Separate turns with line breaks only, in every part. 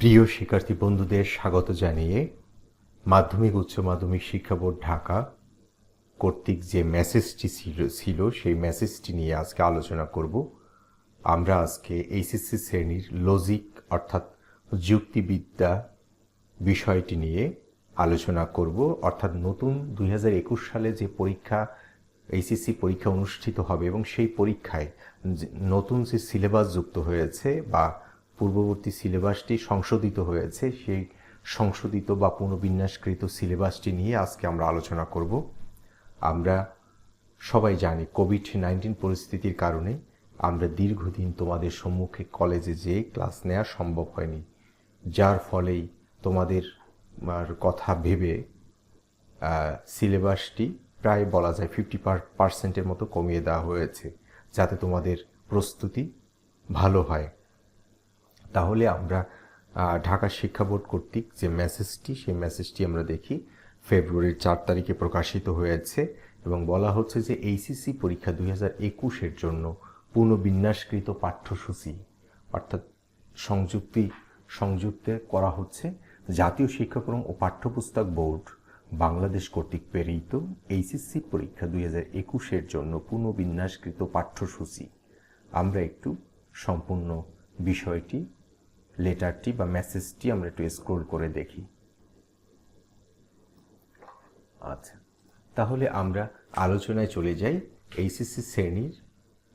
প্রিয় শিক্ষার্থী বন্ধুদের স্বাগত জানিয়ে মাধ্যমিক, উচ্চ মাধ্যমিক শিক্ষা বোর্ড ঢাকা কর্তৃক যে মেসেজটি ছিল ছিল সেই মেসেজটি নিয়ে আজকে আলোচনা করব। আমরা আজকে এইচএসসি শ্রেণির লজিক অর্থাৎ যুক্তিবিদ্যা বিষয়টি নিয়ে আলোচনা করব। অর্থাৎ নতুন দুই হাজার একুশ সালে যে পরীক্ষা, এইচএসসি পরীক্ষা অনুষ্ঠিত হবে এবং সেই পরীক্ষায় নতুন যে সিলেবাস যুক্ত হয়েছে বা পূর্ববর্তী সিলেবাসটি সংশোধিত হয়েছে। সেই সংশোধিত বা পুনর্বিন্যাসকৃত সিলেবাসটি নিয়ে আজকে আমরা আলোচনা করব। আমরা সবাই জানি কোভিড নাইন্টিন পরিস্থিতির কারণে আমরা দীর্ঘদিন তোমাদের সম্মুখে কলেজে যেয়ে ক্লাস নেওয়া সম্ভব হয়নি। যার ফলেই তোমাদের কথা ভেবে সিলেবাসটি প্রায় বলা যায় ফিফটি পার্সেন্টের মতো কমিয়ে দেওয়া হয়েছে। যাতে তোমাদের প্রস্তুতি ভালো হয়। তাহলে আমরা ঢাকা শিক্ষা বোর্ড কর্তৃক যে মেসেজটি, সেই মেসেজটি আমরা দেখি, ফেব্রুয়ারির চার তারিখে প্রকাশিত হয়েছে এবং বলা হচ্ছে যে এইচএসসি পরীক্ষা দুই হাজার একুশের জন্য পুনর্বিন্যাসকৃত পাঠ্যসূচি, অর্থাৎ সংযুক্তি, সংযুক্তে করা হচ্ছে জাতীয় শিক্ষাক্রম ও পাঠ্যপুস্তক বোর্ড বাংলাদেশ কর্তৃক প্রেরিত এইচএসসি পরীক্ষা দুই হাজার একুশের জন্য পুনর্বিন্যাসকৃত পাঠ্যসূচি। আমরা একটু সম্পূর্ণ বিষয়টি লেটারটি বা মেসেজটি আমরা একটু স্ক্রোল করে দেখি। আচ্ছা তাহলে আমরা আলোচনায় চলে যাই এইচএসসি শ্রেণির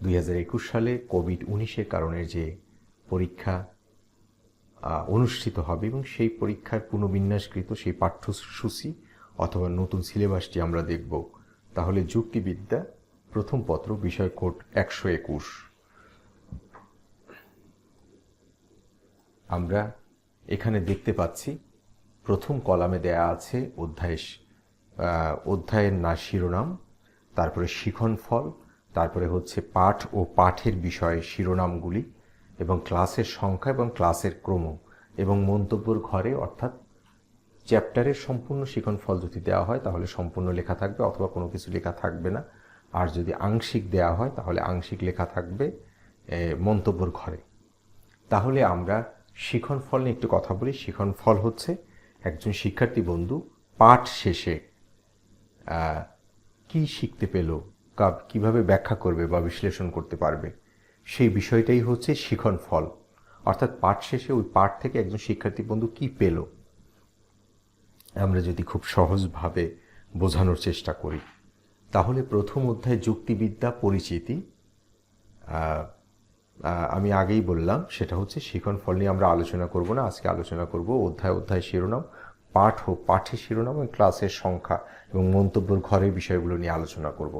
দুই হাজার একুশ সালে কোভিড উনিশের কারণে যে পরীক্ষা অনুষ্ঠিত হবে এবং সেই পরীক্ষার পুনর্বিন্যাসকৃত সেই পাঠ্যসূচি অথবা নতুন সিলেবাসটি আমরা দেখব। তাহলে যুক্তিবিদ্যা প্রথম পত্র বিষয় কোড একশো একুশ। আমরা এখানে দেখতে পাচ্ছি প্রথম কলামে দেয়া আছে অধ্যায় অধ্যায়ের না শিরোনাম, তারপরে শিখন ফল, তারপরে হচ্ছে পাঠ ও পাঠের বিষয়ে শিরোনামগুলি এবং ক্লাসের সংখ্যা এবং ক্লাসের ক্রম এবং মন্তব্যর ঘরে অর্থাৎ চ্যাপ্টারের সম্পূর্ণ শিখন ফল যদি দেওয়া হয় তাহলে সম্পূর্ণ লেখা থাকবে অথবা কোনো কিছু লেখা থাকবে না। আর যদি আংশিক দেওয়া হয় তাহলে আংশিক লেখা থাকবে মন্তব্যর ঘরে। তাহলে আমরা শিখন ফল নিয়ে একটু কথা বলি। শিখন ফল হচ্ছে একজন শিক্ষার্থী বন্ধু পাঠ শেষে কি শিখতে পেল কীভাবে ব্যাখ্যা করবে বা বিশ্লেষণ করতে পারবে, সেই বিষয়টাই হচ্ছে শিখন ফল। অর্থাৎ পাঠ শেষে ওই পাঠ থেকে একজন শিক্ষার্থী বন্ধু কি পেল, আমরা যদি খুব সহজভাবে বোঝানোর চেষ্টা করি। তাহলে প্রথম অধ্যায় যুক্তিবিদ্যা পরিচিতি আমি আগেই বললাম, সেটা হচ্ছে শিখন ফল নিয়ে আমরা আলোচনা করব না, আজকে আলোচনা করব অধ্যায় অধ্যায় শিরোনাম, পাঠ ও পাঠের শিরোনাম এবং ক্লাসের সংখ্যা এবং মন্তব্যের ঘরের বিষয়গুলো নিয়ে আলোচনা করব।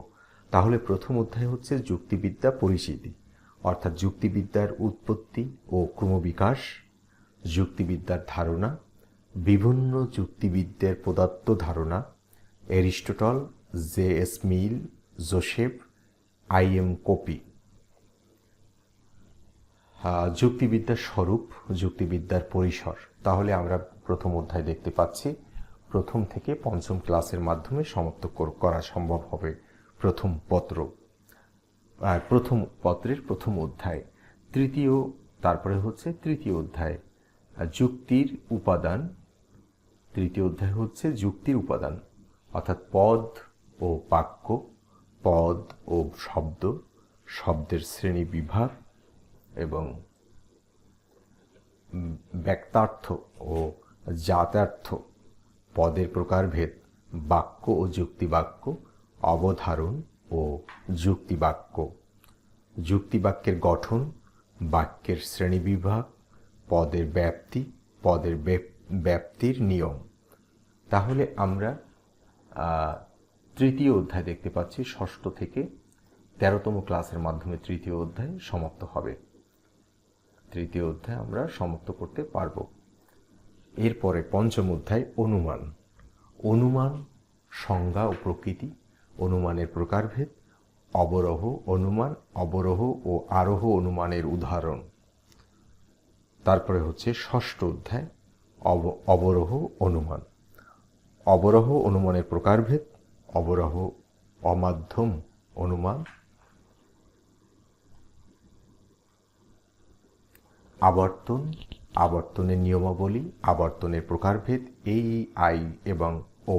তাহলে প্রথম অধ্যায় হচ্ছে যুক্তিবিদ্যা পরিচিতি, অর্থাৎ যুক্তিবিদ্যার উৎপত্তি ও ক্রমবিকাশ, যুক্তিবিদ্যার ধারণা, বিভিন্ন যুক্তিবিদ্যার পদার্থ ধারণা, Aristotle, J S Mill, Joseph, I M Copi. যুক্তিবিদ্যার স্বরূপ, যুক্তিবিদ্যার পরিসর। তাহলে আমরা প্রথম অধ্যায় দেখতে পাচ্ছি, প্রথম থেকে পঞ্চম ক্লাসের মাধ্যমে সমাপ্ত করা সম্ভব হবে প্রথম পত্র। আর প্রথম পত্রের প্রথম অধ্যায়। তৃতীয়, তারপরে হচ্ছে তৃতীয় অধ্যায়। যুক্তির উপাদান, তৃতীয় অধ্যায় হচ্ছে যুক্তির উপাদান। অর্থাৎ পদ ও বাক্য, পদ ও শব্দ, শব্দের শ্রেণি বিভাগ এবং ব্যক্তার্থ ও জাতার্থ পদের প্রকারভেদ বাক্য ও যুক্তিবাক্য, অবধারণ ও যুক্তিবাক্য। যুক্তিবাক্যের গঠন, বাক্যের শ্রেণীবিভাগ, পদের ব্যাপ্তি, পদের ব্যাপ্তির নিয়ম। তাহলে আমরা তৃতীয় অধ্যায় দেখতে পাচ্ছি, ষষ্ঠ থেকে তেরোতম ক্লাসের মাধ্যমে তৃতীয় অধ্যায় সমাপ্ত হবে। তৃতীয় অধ্যায় আমরা সমাপ্ত করতে পারব। এরপরে পঞ্চম অধ্যায়, অনুমান। অনুমান, সংজ্ঞা ও প্রকৃতি, অনুমানের প্রকারভেদ, অবরোহ অনুমান, অবরোহ ও আরোহ অনুমানের উদাহরণ। তারপরে হচ্ছে ষষ্ঠ অধ্যায়, অব- অবরোহ অনুমান। অবরোহ অনুমানের প্রকারভেদ, অবরোহ অমাধ্যম অনুমান আবর্তন, আবর্তনের নিয়মাবলী, আবর্তনের প্রকারভেদ, এই, আই এবং ও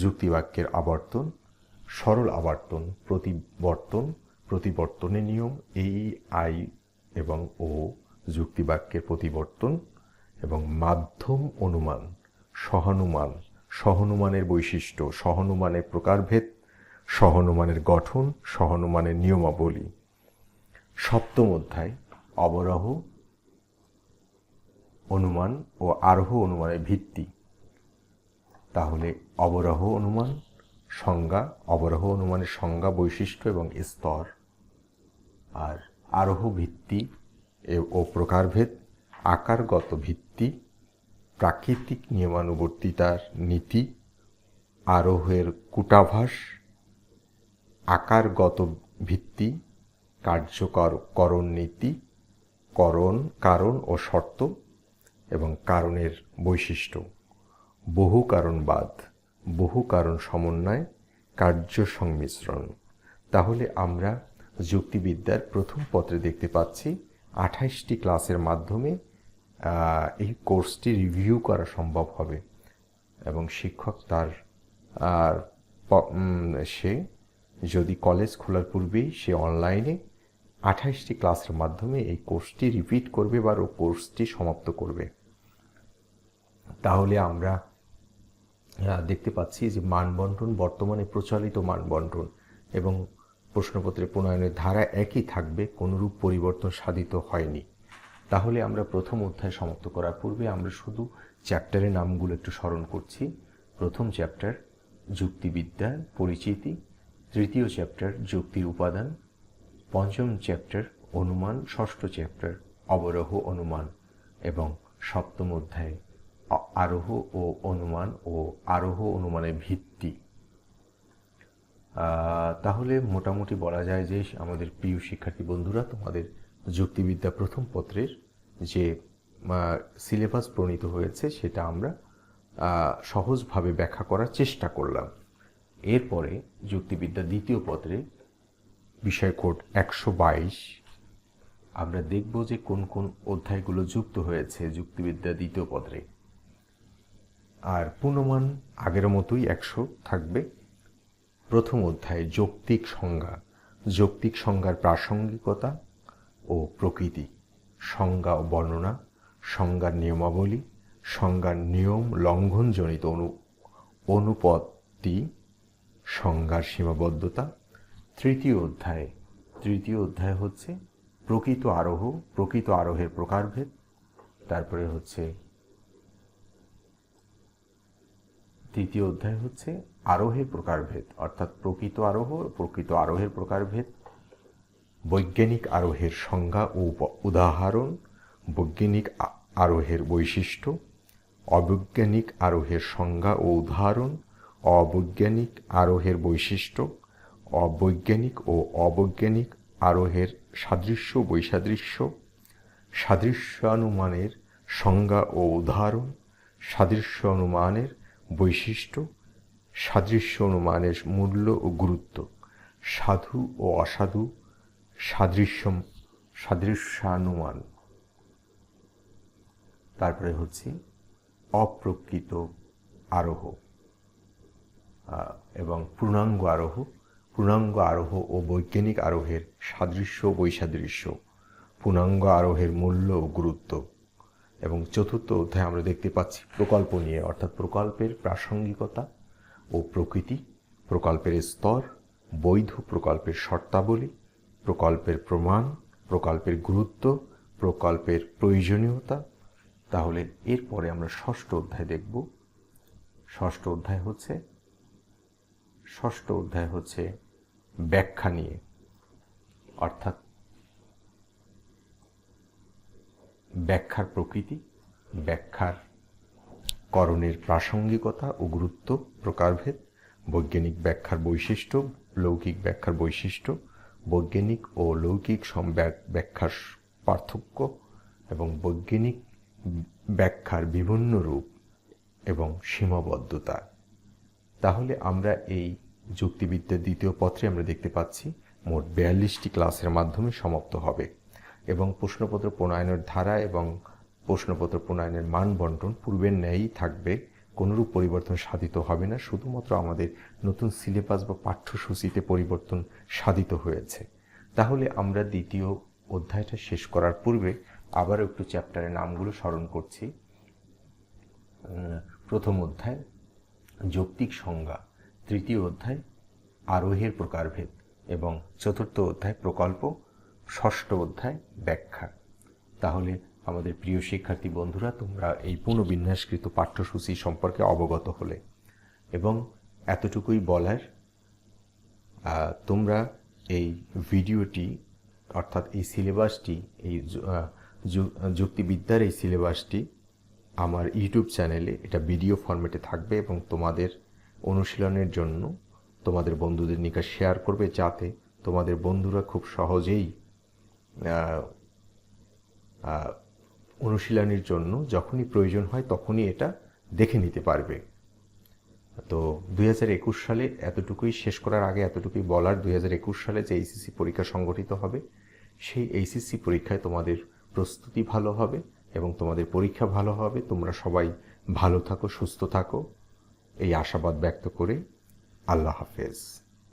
যুক্তিবাক্যের আবর্তন, সরল আবর্তন, প্রতিবর্তন, প্রতিবর্তনের নিয়ম, এই, আই এবং ও যুক্তিবাক্যের প্রতিবর্তন এবং মাধ্যম অনুমান, সহানুমান, সহনুমানের বৈশিষ্ট্য, সহনুমানের প্রকারভেদ, সহানুমানের গঠন, সহনুমানের নিয়মাবলী। সপ্তম অধ্যায়, অবরোহ অনুমান ও আরোহ অনুমানের ভিত্তি। তাহলে অবরোহ অনুমান, সংজ্ঞা, অবরোহ অনুমানের সংজ্ঞা, বৈশিষ্ট্য এবং স্তর। আর আরোহ ভিত্তি ও প্রকারভেদ, আকারগত ভিত্তি, প্রাকৃতিক নিয়মানুবর্তিতার নীতি, আরোহের কূটাভাস, আকারগত ভিত্তি, কার্যকর করণ নীতি, করণ, কারণ ও শর্ত এবং কারণের বৈশিষ্ট্য। বহু কারণবাদ, বহু কারণ সমন্বয়, কার্য সংমিশ্রণ। তাহলে আমরা যুক্তিবিদ্যার প্রথম পত্রে দেখতে পাচ্ছি আঠাইশটি ক্লাসের মাধ্যমে এই কোর্সটি রিভিউ করা সম্ভব হবে। এবং শিক্ষক তার, আর সে যদি কলেজ খোলার পূর্বেই সে অনলাইনে আঠাইশটি ক্লাসের মাধ্যমে এই কোর্সটি রিপিট করবে বা ও কোর্সটি সমাপ্ত করবে। তাহলে আমরা দেখতে পাচ্ছি যে মানবন্টন, বর্তমানে প্রচলিত মানবন্টন এবং প্রশ্নপত্রের প্রণয়নের ধারা একই থাকবে, কোনরূপ পরিবর্তন সাধিত হয়নি। তাহলে আমরা প্রথম অধ্যায় সমাপ্ত করার পূর্বে আমরা শুধু চ্যাপ্টারের নামগুলো একটু স্মরণ করছি। প্রথম চ্যাপ্টার যুক্তিবিদ্যার পরিচিতি। তৃতীয় চ্যাপ্টার, যুক্তির উপাদান। পঞ্চম চ্যাপ্টার, অনুমান। ষষ্ঠ চ্যাপ্টার, অবরোহ অনুমান। এবং সপ্তম অধ্যায় আরোহ ও অনুমান ও আরোহ অনুমানের ভিত্তি। তাহলে মোটামুটি বলা যায় যে আমাদের প্রিয় শিক্ষার্থী বন্ধুরা, তোমাদের যুক্তিবিদ্যা প্রথম পত্রের যে সিলেবাস প্রণীত হয়েছে সেটা আমরা সহজভাবে ব্যাখ্যা করার চেষ্টা করলাম। এরপরে যুক্তিবিদ্যা দ্বিতীয় পত্রে বিষয় কোড একশো বাইশ, আমরা দেখব যে কোন কোন অধ্যায়গুলো যুক্ত হয়েছে যুক্তিবিদ্যা দ্বিতীয় পত্রে। আর পূর্ণমান আগের মতোই একশো থাকবে। প্রথম অধ্যায় যৌক্তিক সংজ্ঞা, যৌক্তিক সংজ্ঞার প্রাসঙ্গিকতা ও প্রকৃতি, সংজ্ঞা ও বর্ণনা, সংজ্ঞার নিয়মাবলী, সংজ্ঞার নিয়ম লঙ্ঘনজনিত অনু, অনুপত্তি, সংজ্ঞার সীমাবদ্ধতা। তৃতীয় অধ্যায় তৃতীয় অধ্যায় হচ্ছে প্রকৃত আরোহ, প্রকৃত আরোহের প্রকারভেদ। তারপরে হচ্ছে তৃতীয় অধ্যায় হচ্ছে আরোহের প্রকারভেদ, অর্থাৎ প্রকৃত আরোহ, প্রকৃত আরোহের প্রকারভেদ, বৈজ্ঞানিক আরোহের সংজ্ঞা ও উদাহরণ, বৈজ্ঞানিক আরোহের বৈশিষ্ট্য, অবৈজ্ঞানিক আরোহের সংজ্ঞা ও উদাহরণ, অবৈজ্ঞানিক আরোহের বৈশিষ্ট্য, অবৈজ্ঞানিক ও অবৈজ্ঞানিক আরোহের সাদৃশ্য, বৈসাদৃশ্য, সাদৃশ্যানুমানের সংজ্ঞা ও উদাহরণ সাদৃশ্য অনুমানের বৈশিষ্ট্য, সাদৃশ্য অনুমানের মূল্য ও গুরুত্ব। সাধু ও অসাধু সাদৃশ্য সাদৃশ্যানুমান। তারপরে হচ্ছে অপ্রকৃত আরোহ এবং পূর্ণাঙ্গ আরোহ। পূর্ণাঙ্গ আরোহ ও বৈজ্ঞানিক আরোহের সাদৃশ্য বৈসাদৃশ্য। পূর্ণাঙ্গ আরোহের মূল্য ও গুরুত্ব। এবং চতুর্থ অধ্যায়ে আমরা দেখতে পাচ্ছি প্রকল্প নিয়ে, অর্থাৎ প্রকল্পের প্রাসঙ্গিকতা ও প্রকৃতি, প্রকল্পের স্তর, বৈধ প্রকল্পের শর্তাবলী, প্রকল্পের প্রমাণ, প্রকল্পের গুরুত্ব, প্রকল্পের প্রয়োজনীয়তা। তাহলে এরপরে আমরা ষষ্ঠ অধ্যায় দেখব। ষষ্ঠ অধ্যায় হচ্ছে, ষষ্ঠ অধ্যায় হচ্ছে ব্যাখ্যা নিয়ে, অর্থাৎ ব্যাখ্যার প্রকৃতি, ব্যাখ্যার করণের প্রাসঙ্গিকতা ও গুরুত্ব, প্রকারভেদ, বৈজ্ঞানিক ব্যাখ্যার বৈশিষ্ট্য, লৌকিক ব্যাখ্যার বৈশিষ্ট্য, বৈজ্ঞানিক ও লৌকিক ব্যাখ্যার পার্থক্য এবং বৈজ্ঞানিক ব্যাখ্যার বিভিন্ন রূপ এবং সীমাবদ্ধতা। তাহলে আমরা এই যুক্তিবিদ্যার দ্বিতীয় পত্রে আমরা দেখতে পাচ্ছি, মোট বিয়াল্লিশটি ক্লাসের মাধ্যমে সমাপ্ত হবে। এবং প্রশ্নপত্র প্রণয়নের ধারা এবং প্রশ্নপত্র প্রণয়নের মান বন্টন পূর্বের ন্যায়ই থাকবে, কোনোরূপ পরিবর্তন সাধিত হবে না, শুধুমাত্র আমাদের নতুন সিলেবাস বা পাঠ্যসূচিতে পরিবর্তন সাধিত হয়েছে। তাহলে আমরা দ্বিতীয় অধ্যায়টা শেষ করার পূর্বে আবার একটু চ্যাপ্টারের নামগুলো স্মরণ করছি। প্রথম অধ্যায়, যৌক্তিক সংজ্ঞা। তৃতীয় অধ্যায়, আরোহের প্রকারভেদ। এবং চতুর্থ অধ্যায়, প্রকল্প। ষষ্ঠ অধ্যায় ব্যাখ্যা। তাহলে আমাদের প্রিয় শিক্ষার্থী বন্ধুরা, তোমরা এই পুনর্বিন্যাসকৃত পাঠ্যসূচি সম্পর্কে অবগত হলে এবং এতটুকুই বলার তোমরা এই ভিডিওটি, অর্থাৎ এই সিলেবাসটি, এই যুক্তিবিদ্যার এই সিলেবাসটি আমার ইউটিউব চ্যানেলে, এটা ভিডিও ফরম্যাটে থাকবে এবং তোমাদের অনুশীলনের জন্য তোমাদের বন্ধুদের নিকট শেয়ার করবে যাতে তোমাদের বন্ধুরা খুব সহজেই অনুশীলনের জন্য যখনই প্রয়োজন হয় তখনই এটা দেখে নিতে পারবে। তো দুই হাজার একুশ সালে এতটুকুই শেষ করার আগে এতটুকুই বলার, দুই হাজার একুশ সালে যে এইচএসসি পরীক্ষা সংগঠিত হবে, সেই এইচএসসি পরীক্ষায় তোমাদের প্রস্তুতি ভালো হবে এবং তোমাদের পরীক্ষা ভালো হবে। তোমরা সবাই ভালো থাকো, সুস্থ থাকো। এই আশাবাদ ব্যক্ত করে আল্লাহ হাফেজ।